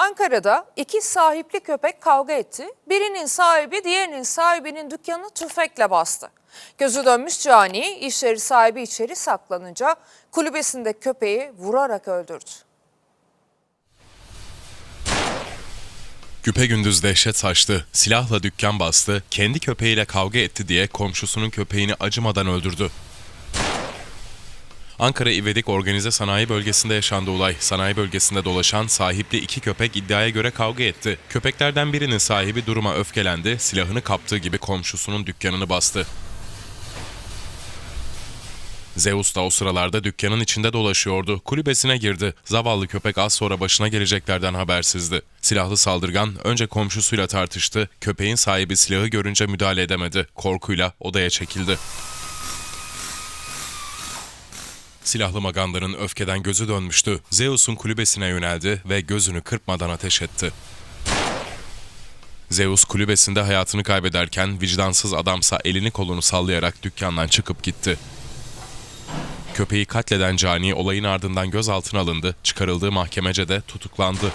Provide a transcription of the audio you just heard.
Ankara'da iki sahipli köpek kavga etti. Birinin sahibi diğerinin sahibinin dükkanını tüfekle bastı. Gözü dönmüş cani iş yeri sahibi içeri saklanınca kulübesinde köpeği vurarak öldürdü. Küpe gündüz dehşet saçtı, silahla dükkan bastı, kendi köpeğiyle kavga etti diye komşusunun köpeğini acımadan öldürdü. Ankara İvedik Organize Sanayi Bölgesi'nde yaşandı olay. Sanayi bölgesinde dolaşan sahipli iki köpek iddiaya göre kavga etti. Köpeklerden birinin sahibi duruma öfkelendi, silahını kaptığı gibi komşusunun dükkanını bastı. Zeus da o sıralarda dükkanın içinde dolaşıyordu. Kulübesine girdi. Zavallı köpek az sonra başına geleceklerden habersizdi. Silahlı saldırgan önce komşusuyla tartıştı. Köpeğin sahibi silahı görünce müdahale edemedi. Korkuyla odaya çekildi. Silahlı magandanın öfkeden gözü dönmüştü. Zeus'un kulübesine yöneldi ve gözünü kırpmadan ateş etti. Zeus kulübesinde hayatını kaybederken vicdansız adamsa elini kolunu sallayarak dükkandan çıkıp gitti. Köpeği katleden cani olayın ardından gözaltına alındı, çıkarıldığı mahkemece de tutuklandı.